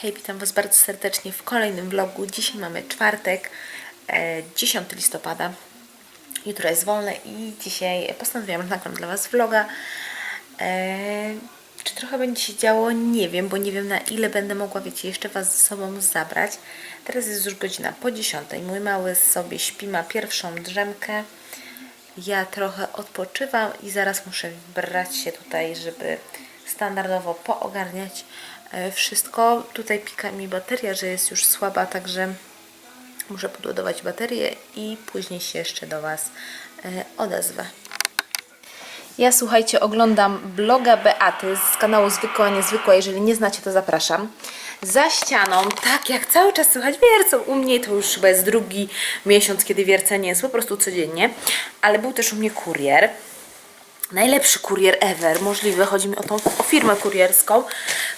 Hej, witam Was bardzo serdecznie w kolejnym vlogu. Dzisiaj mamy czwartek, e, 10 listopada. Jutro jest wolne i dzisiaj postanowiłam, nagram dla Was vloga. E, czy trochę będzie się działo? Nie wiem, bo nie wiem na ile będę mogła, wiecie, jeszcze Was ze sobą zabrać. Teraz jest już godzina po 10. Mój mały sobie śpi, ma pierwszą drzemkę. Ja trochę odpoczywam i zaraz muszę brać się tutaj, żeby standardowo poogarniać e, wszystko. Tutaj pika mi bateria, że jest już słaba, także muszę podładować baterię i później się jeszcze do Was e, odezwę. Ja słuchajcie, oglądam bloga Beaty z kanału Zwykła Niezwykła. Jeżeli nie znacie, to zapraszam. Za ścianą, tak jak cały czas słychać wiercą, u mnie to już chyba jest drugi miesiąc, kiedy wiercenie jest po prostu codziennie, ale był też u mnie kurier. Najlepszy kurier ever, możliwy, chodzi mi o tą o firmę kurierską.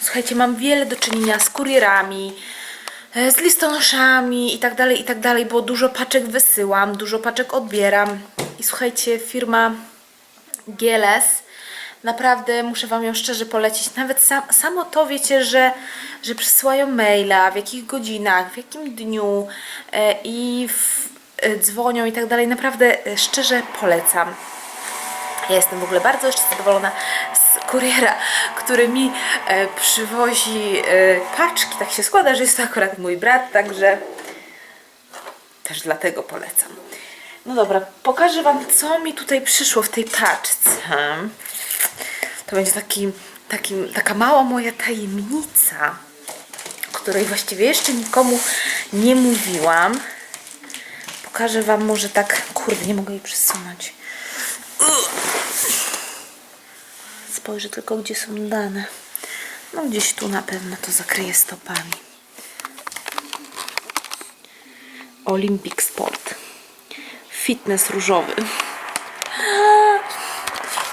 Słuchajcie, mam wiele do czynienia z kurierami, e, z listonoszami i tak dalej, i tak dalej, bo dużo paczek wysyłam, dużo paczek odbieram. I słuchajcie, firma Gieles. Naprawdę muszę Wam ją szczerze polecić. Nawet sam, samo to wiecie, że, że przysyłają maila, w jakich godzinach, w jakim dniu e, i w, e, dzwonią i tak dalej. Naprawdę szczerze polecam. Ja jestem w ogóle bardzo jeszcze zadowolona z kuriera, który mi e, przywozi e, paczki. Tak się składa, że jest to akurat mój brat, także też dlatego polecam. No dobra, pokażę Wam, co mi tutaj przyszło w tej paczce. To będzie taki, taki, taka mała moja tajemnica, której właściwie jeszcze nikomu nie mówiłam. Pokażę Wam może tak... Kurde, nie mogę jej przesunąć. Spojrzę tylko, gdzie są dane. No gdzieś tu na pewno to zakryję stopami. Olympic Sport. Fitness różowy.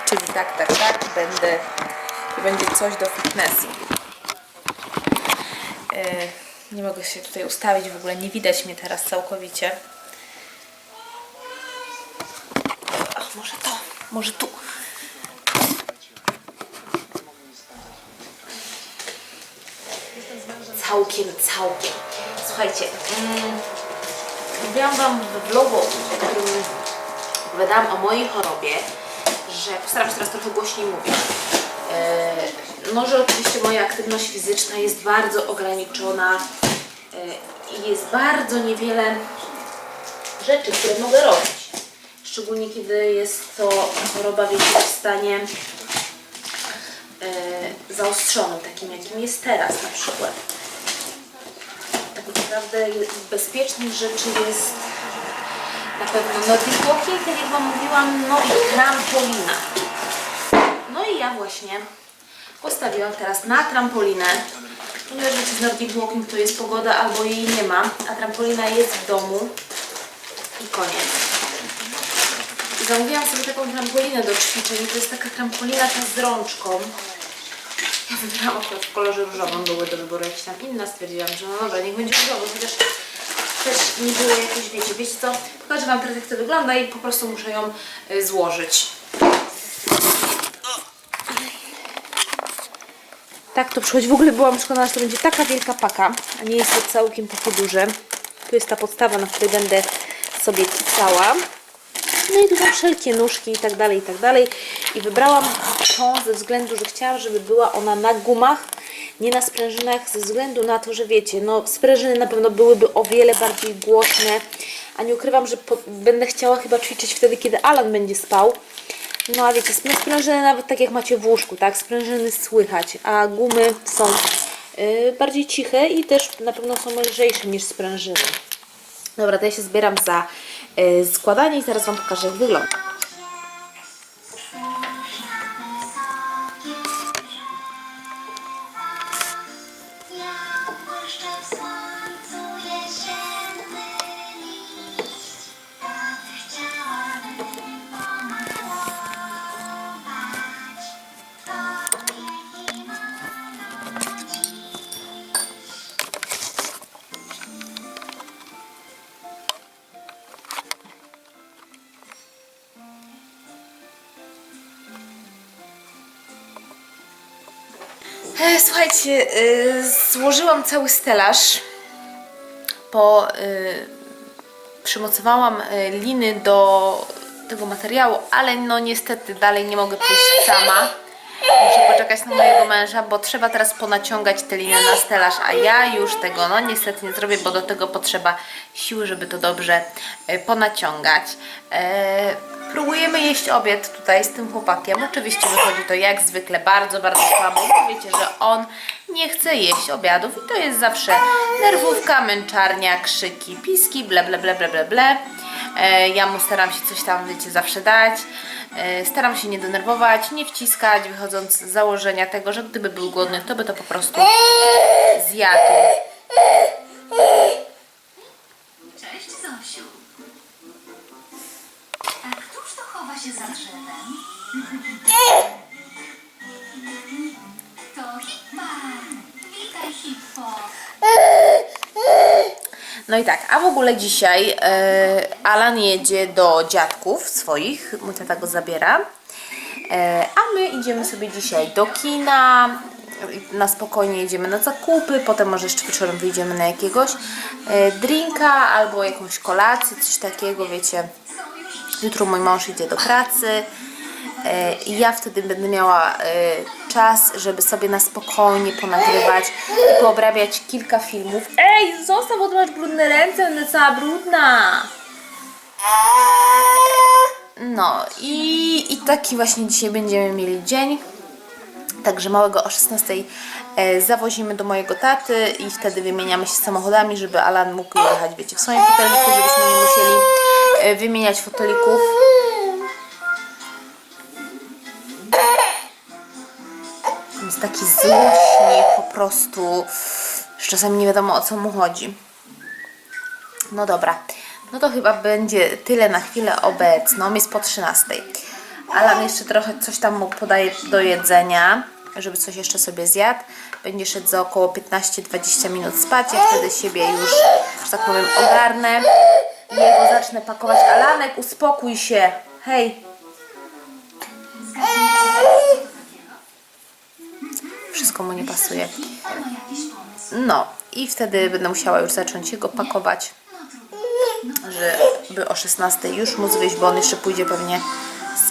Czyli tak, tak, tak, będę, będzie coś do fitnessu. E, nie mogę się tutaj ustawić, w ogóle nie widać mnie teraz całkowicie. Ach, może to, może tu. Całkiem, całkiem. Słuchajcie, mm, mówiłam Wam w vlogu, którym opowiadałam o mojej chorobie, że postaram się teraz trochę głośniej mówić. E, no, że oczywiście moja aktywność fizyczna jest bardzo ograniczona e, i jest bardzo niewiele rzeczy, które mogę robić. Szczególnie kiedy jest to choroba, wiecie, w stanie e, zaostrzonym, takim jakim jest teraz na przykład. Naprawdę bezpiecznych rzeczy jest na pewno Nordic Walking, tak jak Wam mówiłam, no i trampolina. No i ja właśnie postawiłam teraz na trampolinę. Ponieważ wiecie, z Nordic Walking to jest pogoda albo jej nie ma, a trampolina jest w domu i koniec. Zamówiłam sobie taką trampolinę do ćwiczeń. To jest taka trampolina ta z rączką. Ja wybrałam akurat w kolorze różowym, były do wyboru jakieś tam inne. Stwierdziłam, że no dobra, niech będzie różowy, chociaż też nie było jakieś, wiecie, wiecie co? Pokażę Wam teraz jak to wygląda i po prostu muszę ją y, złożyć. Tak to przychodzi. W ogóle byłam przekonana, że to będzie taka wielka paka, a nie jest to całkiem takie duże. Tu jest ta podstawa, na której będę sobie kicała. No i tu są wszelkie nóżki i tak dalej, i tak dalej. I wybrałam tą ze względu, że chciałam, żeby była ona na gumach, nie na sprężynach, ze względu na to, że wiecie, no sprężyny na pewno byłyby o wiele bardziej głośne, a nie ukrywam, że po, będę chciała chyba ćwiczyć wtedy, kiedy Alan będzie spał. No a wiecie, sprężyny nawet tak jak macie w łóżku, tak, sprężyny słychać, a gumy są y, bardziej ciche i też na pewno są lżejsze niż sprężyny. Dobra, to ja się zbieram za składanie i zaraz Wam pokażę, jak wygląda. Słuchajcie, y, złożyłam cały stelaż. Po, y, przymocowałam liny do tego materiału, ale no niestety dalej nie mogę pójść sama. Muszę poczekać na mojego męża, bo trzeba teraz ponaciągać te liny na stelaż, a ja już tego no niestety nie zrobię, bo do tego potrzeba siły, żeby to dobrze ponaciągać. Próbujemy jeść obiad tutaj z tym chłopakiem. Oczywiście wychodzi to jak zwykle bardzo, bardzo słabo, bo wiecie, że on nie chce jeść obiadów i to jest zawsze nerwówka, męczarnia, krzyki, piski, ble, ble, ble, ble, ble, ble. E, ja mu staram się coś tam, wiecie, zawsze dać. E, staram się nie denerwować, nie wciskać, wychodząc z założenia tego, że gdyby był głodny, to by to po prostu zjadł. Się za drzewem? To Hippa. Witaj, Hippo. No i tak, a w ogóle dzisiaj e, Alan jedzie do dziadków swoich, mój tata go zabiera, e, a my idziemy sobie dzisiaj do kina, na spokojnie jedziemy na zakupy, potem może jeszcze wieczorem wyjdziemy na jakiegoś e, drinka albo jakąś kolację, coś takiego, wiecie. Jutro mój mąż idzie do pracy e, i ja wtedy będę miała e, czas, żeby sobie na spokojnie ponagrywać i poobrabiać kilka filmów. Ej, zostaw, bo masz brudne ręce, będę cała brudna. No i, i taki właśnie dzisiaj będziemy mieli dzień. Także małego o 16 e, zawozimy do mojego taty i wtedy wymieniamy się samochodami, żeby Alan mógł jechać, wiecie, w swoim foteliku, żebyśmy nie musieli wymieniać fotelików. Jest taki złośnik po prostu, że czasami nie wiadomo o co mu chodzi. No dobra, no to chyba będzie tyle na chwilę obecną, jest po 13. Alan jeszcze trochę coś tam mu podaje do jedzenia, żeby coś jeszcze sobie zjadł. Będzie szedł za około 15-20 minut spać, ja wtedy siebie już, że tak powiem, ogarnę jego zacznę pakować. Alanek, uspokój się, hej. Wszystko mu nie pasuje. No i wtedy będę musiała już zacząć jego pakować, żeby o 16 już móc wyjść, bo on jeszcze pójdzie pewnie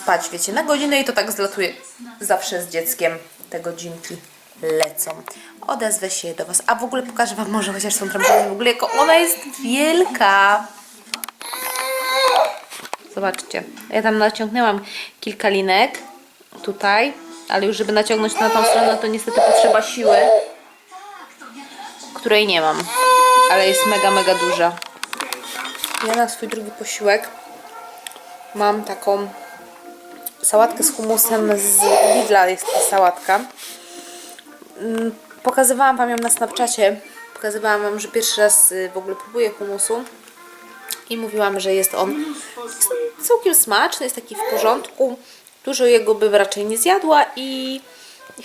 spać, wiecie, na godzinę i to tak zlatuje zawsze z dzieckiem. Te godzinki lecą. Odezwę się do Was. A w ogóle pokażę Wam może chociaż tą trampolinę w ogóle, jako ona jest wielka. Zobaczcie. Ja tam naciągnęłam kilka linek tutaj, ale już żeby naciągnąć na tą stronę, to niestety potrzeba siły której nie mam, ale jest mega, mega duża. Ja na swój drugi posiłek mam taką sałatkę z humusem z Lidla, jest ta sałatka. Mm, Pokazywałam Wam ją na Snapchacie, pokazywałam Wam, że pierwszy raz y, w ogóle próbuję humusu i mówiłam, że jest on całkiem smaczny, jest taki w porządku. Dużo jego bym raczej nie zjadła i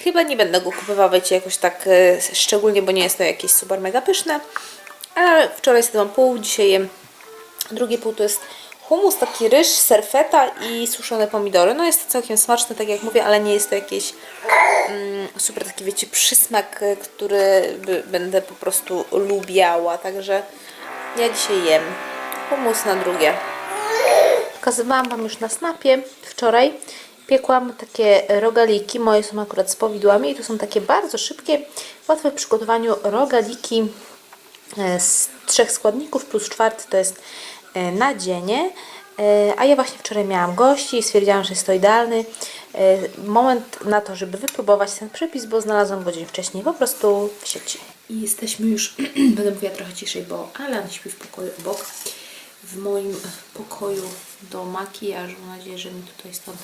chyba nie będę go kupowała, wiecie, jakoś tak e, szczególnie, bo nie jest to jakieś super mega pyszne. Ale wczoraj zjadłam pół, dzisiaj jem drugie pół, to jest humus, taki ryż, serfeta i suszone pomidory. No jest to całkiem smaczne, tak jak mówię, ale nie jest to jakiś mm, super taki, wiecie, przysmak, e, który by, będę po prostu lubiała. Także ja dzisiaj jem humus na drugie. Pokazywałam Wam już na snapie wczoraj. Piekłam takie rogaliki, moje są akurat z powidłami i to są takie bardzo szybkie, łatwe w przygotowaniu rogaliki e, z trzech składników plus czwarty to jest e, nadzienie. E, A ja właśnie wczoraj miałam gości i stwierdziłam, że jest to idealny moment na to, żeby wypróbować ten przepis, bo znalazłam go dzień wcześniej po prostu w sieci. I jesteśmy już, będę mówiła trochę ciszej, bo Alan śpi w pokoju obok. W moim pokoju do makijażu. Mam nadzieję, że mi tutaj stąd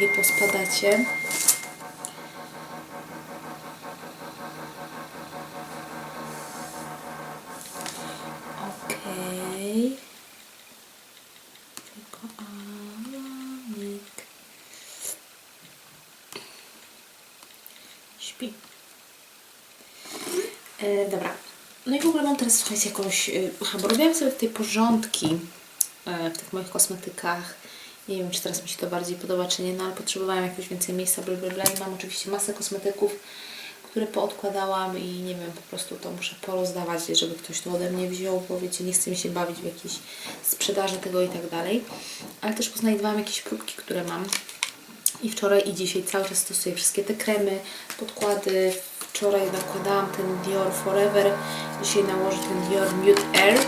nie pospadacie. Okej. Tylko Alanik. Śpi. E, dobra. No i słuchajcie jakąś. e, Aha, bo robiłam sobie tutaj porządki e, w tych moich kosmetykach. Nie wiem, czy teraz mi się to bardziej podoba, czy nie, no ale potrzebowałam jakoś więcej miejsca, bla, bla, bla. I mam oczywiście masę kosmetyków, które poodkładałam i nie wiem, po prostu to muszę porozdawać, żeby ktoś to ode mnie wziął, bo wiecie, nie chcę mi się bawić w jakiejś sprzedaży tego i tak dalej. Ale też poznajdowałam jakieś próbki, które mam. I wczoraj i dzisiaj cały czas stosuję wszystkie te kremy, podkłady. Wczoraj nakładałam ten Dior Forever, dzisiaj nałożę ten Dior Nude Air.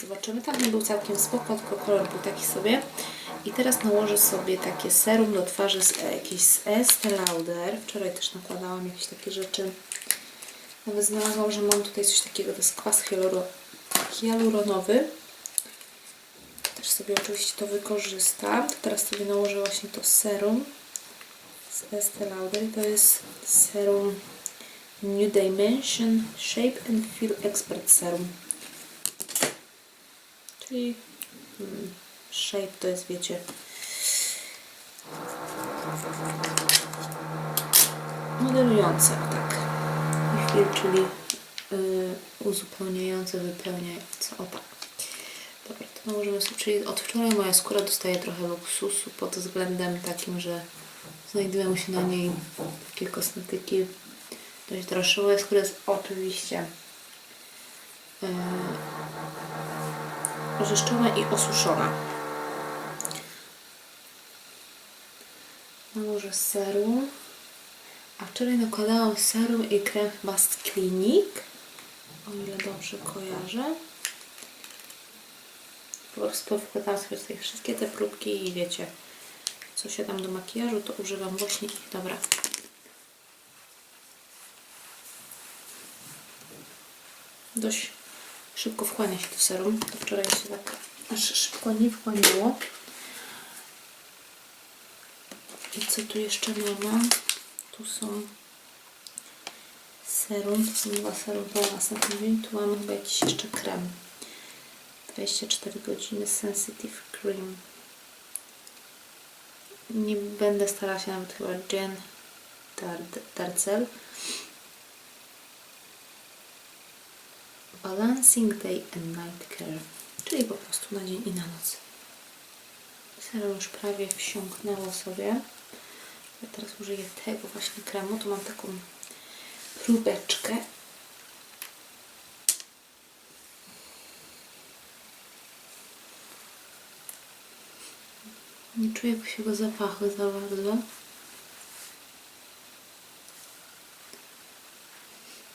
Zobaczymy, tam był całkiem spoko, tylko kolor był taki sobie. I teraz nałożę sobie takie serum do twarzy z e, jakieś z Estee Lauder. Wczoraj też nakładałam jakieś takie rzeczy. Nawet znalazłam, że mam tutaj coś takiego, to jest kwas hialuro, hialuronowy. Też sobie oczywiście to wykorzystam. Teraz sobie nałożę właśnie to serum Estee Lauder. To jest serum New Dimension Shape and Feel Expert Serum. Czyli mm, shape to jest, wiecie, modelujące, tak. I feel, czyli y, uzupełniające, wypełniające. O tak. Dobra, to nałożymy sobie, czyli od wczoraj moja skóra dostaje trochę luksusu pod względem takim, że znajdują się na niej takie kosmetyki dość. Moja skóra jest oczywiście yy, oczyszczona i osuszona. Nałożę serum. A wczoraj nakładałam serum i krem chyba z Clinique, o ile dobrze kojarzę. Po prostu wkładałam sobie tutaj wszystkie te próbki i wiecie, co się tam do makijażu, to używam właśnie ich. Dobra. Dość szybko wchłania się to serum. To wczoraj się tak aż szybko nie wchłaniało. I co tu jeszcze mamy? Tu są serum, to są dwa serum po następnym dzień. Tu mamy chyba jakiś jeszcze krem. 24 godziny Sensitive Cream. Nie będę starała się nawet chyba Jen Dar- Darcel. Balancing Day and Night Care, czyli po prostu na dzień i na noc. Serum już prawie wsiąknęło sobie. Ja teraz użyję tego właśnie kremu. Tu mam taką próbeczkę. Nie czuję jego zapachu za bardzo.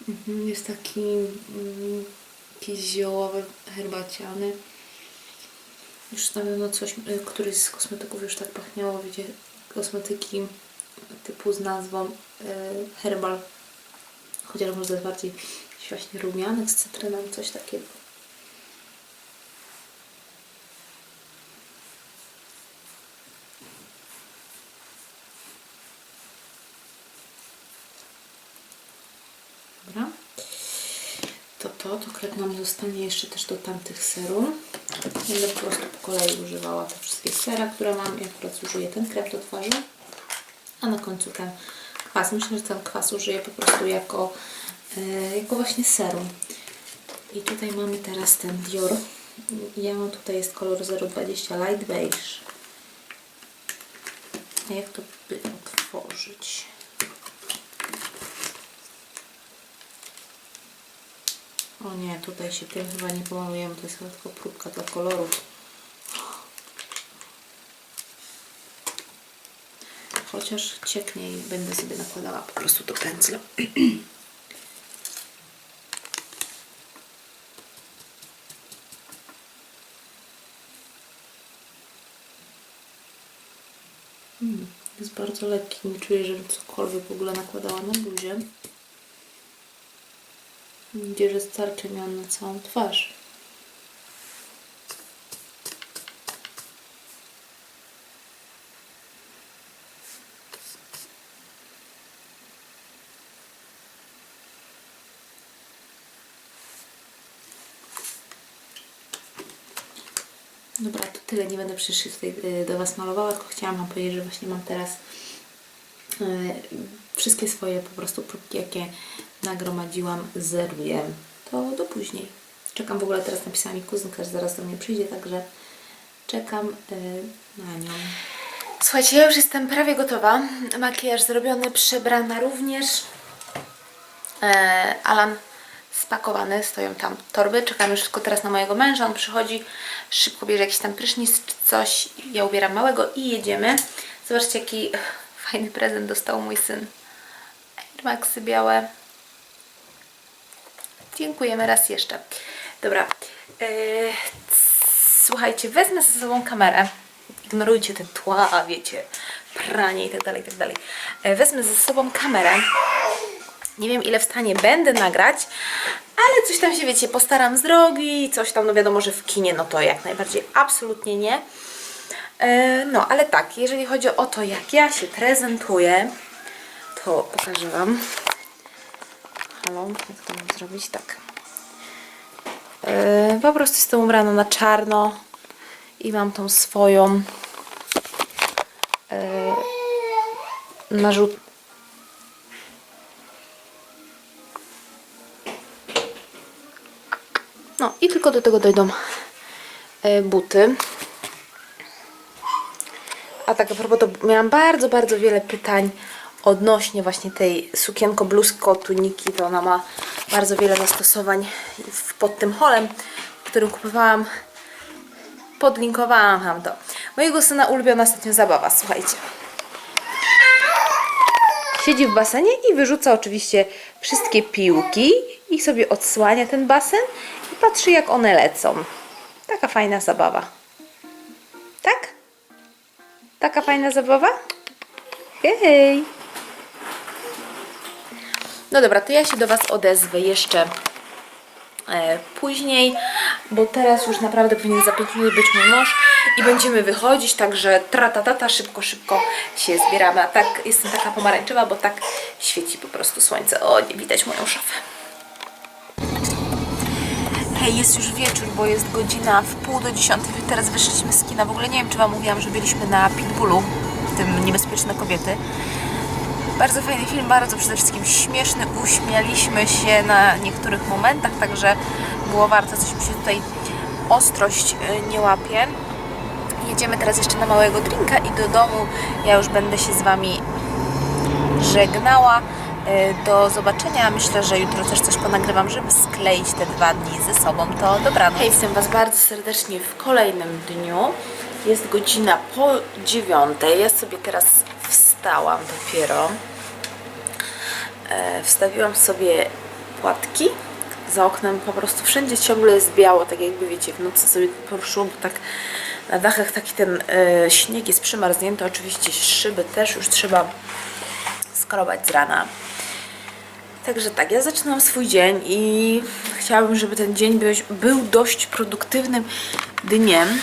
Mhm, Jest taki mm, jakiś ziołowy, herbaciany. Już na pewno coś, y, któryś z kosmetyków już tak pachniało, wiecie, kosmetyki typu z nazwą y, Herbal. Chociaż może jest bardziej właśnie rumianek z cytryną, coś takiego. Dobra. Krep nam zostanie jeszcze też do tamtych serum. Będę po prostu po kolei używała te wszystkie sera, które mam. Ja akurat użyję ten krep do twarzy. A na końcu ten kwas. Myślę, że ten kwas użyję po prostu jako, e, jako właśnie serum. I tutaj mamy teraz ten Dior. Ja mam tutaj jest kolor 020 Light Beige. Jak to by otworzyć? O nie, tutaj się tym chyba nie pomalujemy, to jest chyba tylko próbka dla koloru. Chociaż cieknie i będę sobie nakładała po prostu do pędzla. Mm, Jest bardzo lekki, nie czuję, żebym cokolwiek w ogóle nakładała na buzię. Gdzie, że starczy miałam na całą twarz. Dobra, to tyle. Nie będę przecież tutaj y, do Was malowała, tylko chciałam Wam powiedzieć, że właśnie mam teraz y, wszystkie swoje po prostu próbki, jakie nagromadziłam, zeruję. To do później. Czekam w ogóle, teraz napisała mi kuzynka, że zaraz do mnie przyjdzie, także czekam y, na nią. Słuchajcie, ja już jestem prawie gotowa. Makijaż zrobiony, przebrana również. E, Alan spakowany, stoją tam torby, czekamy już tylko teraz na mojego męża, on przychodzi, szybko bierze jakiś tam prysznic czy coś, ja ubieram małego i jedziemy. Zobaczcie jaki fajny prezent dostał mój syn. Air Maxy białe. Dziękujemy raz jeszcze. Dobra, e, słuchajcie, wezmę ze sobą kamerę. Ignorujcie te tła, wiecie, pranie i tak dalej, i tak dalej. E, Wezmę ze sobą kamerę. Nie wiem ile w stanie będę nagrać, ale coś tam się wiecie, postaram zrobić, coś tam, no wiadomo, że w kinie, no to jak najbardziej absolutnie nie. E, No, ale tak, jeżeli chodzi o to, jak ja się prezentuję, to pokażę Wam. Halo, jak to mam zrobić? Tak. E, Po prostu jestem ubrana na czarno i mam tą swoją e, narzut No i tylko do tego dojdą e, buty. A tak a propos, to miałam bardzo, bardzo wiele pytań odnośnie właśnie tej sukienko, bluzko, tuniki. To ona ma bardzo wiele zastosowań pod tym holem, którym kupowałam. Podlinkowałam Wam to. Mojego syna ulubiona ostatnio zabawa, słuchajcie. Siedzi w basenie i wyrzuca oczywiście wszystkie piłki i sobie odsłania ten basen i patrzy jak one lecą. Taka fajna zabawa. Tak? Taka fajna zabawa? Hej! No dobra, to ja się do Was odezwę jeszcze e, później, bo teraz już naprawdę powinien za 5 minut być mój mąż i będziemy wychodzić, także tratatata, szybko, szybko się zbieramy. A tak jestem taka pomarańczowa, bo tak świeci po prostu słońce. O, nie widać moją szafę. Hej, jest już wieczór, bo jest godzina w pół do dziesiątej. Teraz wyszliśmy z kina. W ogóle nie wiem, czy Wam mówiłam, że byliśmy na Pitbullu, tym Niebezpieczne Kobiety. Bardzo fajny film, bardzo przede wszystkim śmieszny. Uśmialiśmy się na niektórych momentach, także było warto. Coś mi się tutaj ostrość y, nie łapie. Jedziemy teraz jeszcze na małego drinka i do domu. Ja już będę się z Wami żegnała. Y, Do zobaczenia. Myślę, że jutro też coś ponagrywam, żeby skleić te dwa dni ze sobą. To dobranoc. Hej, witam Was bardzo serdecznie w kolejnym dniu. Jest godzina po dziewiątej. Ja sobie teraz wstałam dopiero. E, wstawiłam sobie płatki za oknem po prostu wszędzie ciągle jest biało, tak jakby wiecie, w nocy sobie poruszyłam, bo tak na dachach taki ten e, śnieg jest przymarznięty, oczywiście szyby też już trzeba skrobać z rana. Także tak, ja zaczynam swój dzień i chciałabym, żeby ten dzień był dość produktywnym dniem.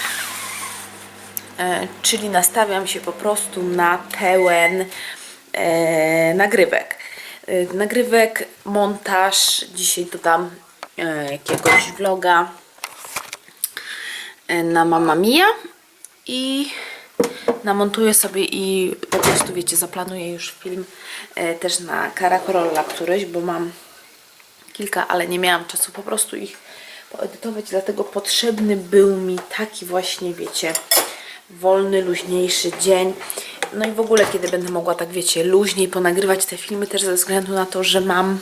E, czyli nastawiam się po prostu na pełen e, nagrywek. E, nagrywek, montaż. Dzisiaj dodam jakiegoś vloga na Mamma Mia i namontuję sobie i po prostu wiecie, zaplanuję już film też na Caracolla któryś, bo mam kilka, ale nie miałam czasu po prostu ich poedytować, dlatego potrzebny był mi taki właśnie, wiecie, wolny, luźniejszy dzień. No i w ogóle, kiedy będę mogła tak, wiecie, luźniej ponagrywać te filmy, też ze względu na to, że mam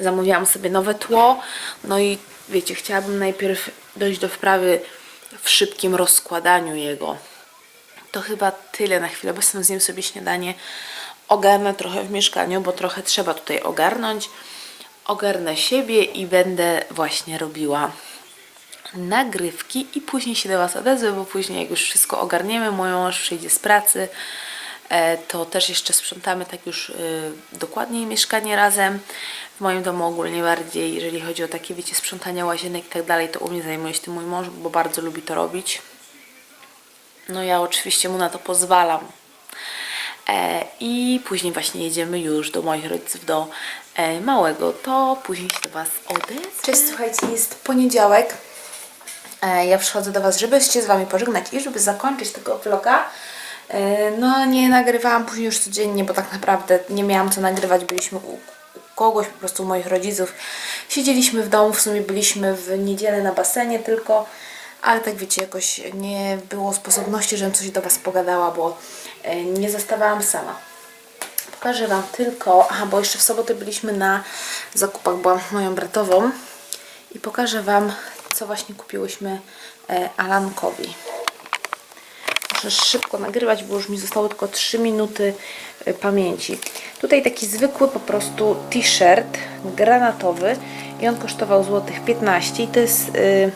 zamówiłam sobie nowe tło, no i wiecie, chciałabym najpierw dojść do wprawy w szybkim rozkładaniu jego. To chyba tyle na chwilę, bo jestem zjem sobie śniadanie. Ogarnę trochę w mieszkaniu, bo trochę trzeba tutaj ogarnąć. Ogarnę siebie i będę właśnie robiła nagrywki i później się do Was odezwę, bo później jak już wszystko ogarniemy, mój mąż przyjdzie z pracy, e, to też jeszcze sprzątamy tak już e, dokładniej mieszkanie razem. W moim domu ogólnie bardziej, jeżeli chodzi o takie, wiecie, sprzątanie łazienek i tak dalej, to u mnie zajmuje się tym mój mąż, bo bardzo lubi to robić. No ja oczywiście mu na to pozwalam. E, I później właśnie jedziemy już do moich rodziców, do małego. To później się do Was odezwę. Cześć, słuchajcie, jest poniedziałek. E, ja przychodzę do Was, żeby się z Wami pożegnać i żeby zakończyć tego vloga. E, no, nie nagrywałam później już codziennie, bo tak naprawdę nie miałam co nagrywać. Byliśmy u, kogoś, po prostu moich rodziców. Siedzieliśmy w domu, w sumie byliśmy w niedzielę na basenie tylko, ale tak wiecie, jakoś nie było sposobności, żebym coś do Was pogadała, bo e, nie zostawałam sama. pokażę Wam tylko, aha, bo jeszcze w sobotę byliśmy na zakupach, byłam moją bratową i pokażę Wam, co właśnie kupiłyśmy e, Alankowi. Muszę szybko nagrywać, bo już mi zostało tylko 3 minuty y, pamięci. Tutaj taki zwykły po prostu t-shirt granatowy i on kosztował złotych 15 i to jest y,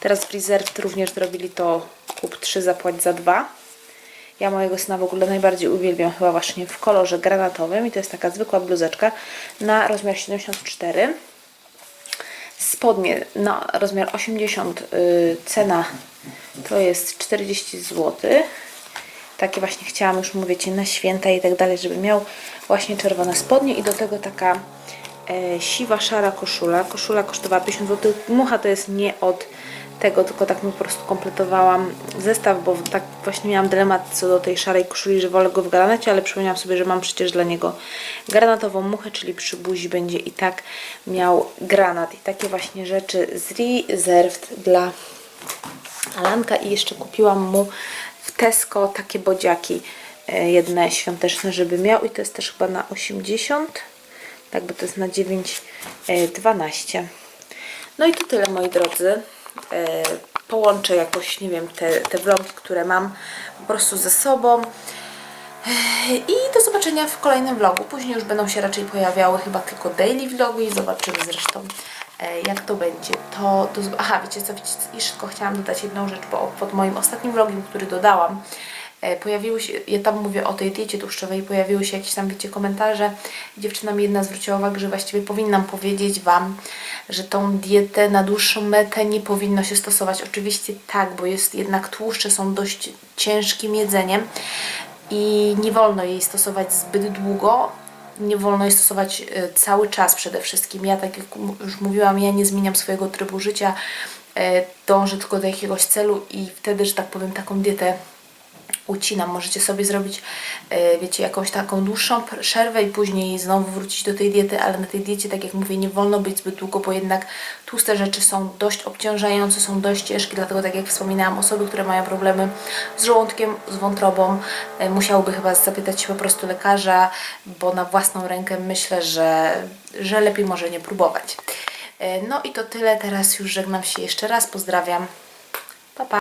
teraz w Reserved również zrobili to kup 3 zapłać za 2. Ja mojego syna w ogóle najbardziej uwielbiam chyba właśnie w kolorze granatowym i to jest taka zwykła bluzeczka na rozmiar 74 spodnie na rozmiar 80 y, cena to jest 40 zł takie właśnie chciałam już mówicie na święta i tak dalej żeby miał właśnie czerwone spodnie i do tego taka e, siwa szara koszula. Koszula kosztowała 50 zł mucha to jest nie od tego, tylko tak mi po prostu kompletowałam zestaw, bo tak właśnie miałam dylemat co do tej szarej koszuli, że wolę go w granecie, ale przypomniałam sobie, że mam przecież dla niego granatową muchę, czyli przy buzi będzie i tak miał granat. I takie właśnie rzeczy z Reserved dla Alanka. I jeszcze kupiłam mu w Tesco takie bodziaki e, jedne świąteczne, żeby miał. I to jest też chyba na 80 tak, bo to jest na 9 e, 12 no i to tyle moi drodzy połączę jakoś, nie wiem, te, te vlogi, które mam po prostu ze sobą i do zobaczenia w kolejnym vlogu. Później już będą się raczej pojawiały chyba tylko daily vlogi i zobaczymy zresztą e, jak to będzie. To, to, aha, wiecie co, wiecie, jeszcze tylko chciałam dodać jedną rzecz, bo pod moim ostatnim vlogiem, który dodałam, e, pojawiły się, ja tam mówię o tej diecie tłuszczowej, pojawiły się jakieś tam, wiecie, komentarze. Dziewczyna mi jedna zwróciła uwagę, że właściwie powinnam powiedzieć Wam, że tą dietę na dłuższą metę nie powinno się stosować. Oczywiście tak, bo jest jednak tłuszcze są dość ciężkim jedzeniem i nie wolno jej stosować zbyt długo. Nie wolno jej stosować e, cały czas przede wszystkim. Ja, tak jak już mówiłam, ja nie zmieniam swojego trybu życia, e, dążę tylko do jakiegoś celu i wtedy, że tak powiem, taką dietę ucinam. Możecie sobie zrobić, e, wiecie, jakąś taką dłuższą przerwę i później znowu wrócić do tej diety, ale na tej diecie, tak jak mówię, nie wolno być zbyt długo, bo jednak tłuste rzeczy są dość obciążające, są dość ciężkie, dlatego tak jak wspominałam, osoby, które mają problemy z żołądkiem, z wątrobą, e, musiałyby chyba zapytać się po prostu lekarza, bo na własną rękę myślę, że, że lepiej może nie próbować. E, No i to tyle, teraz już żegnam się jeszcze raz, pozdrawiam.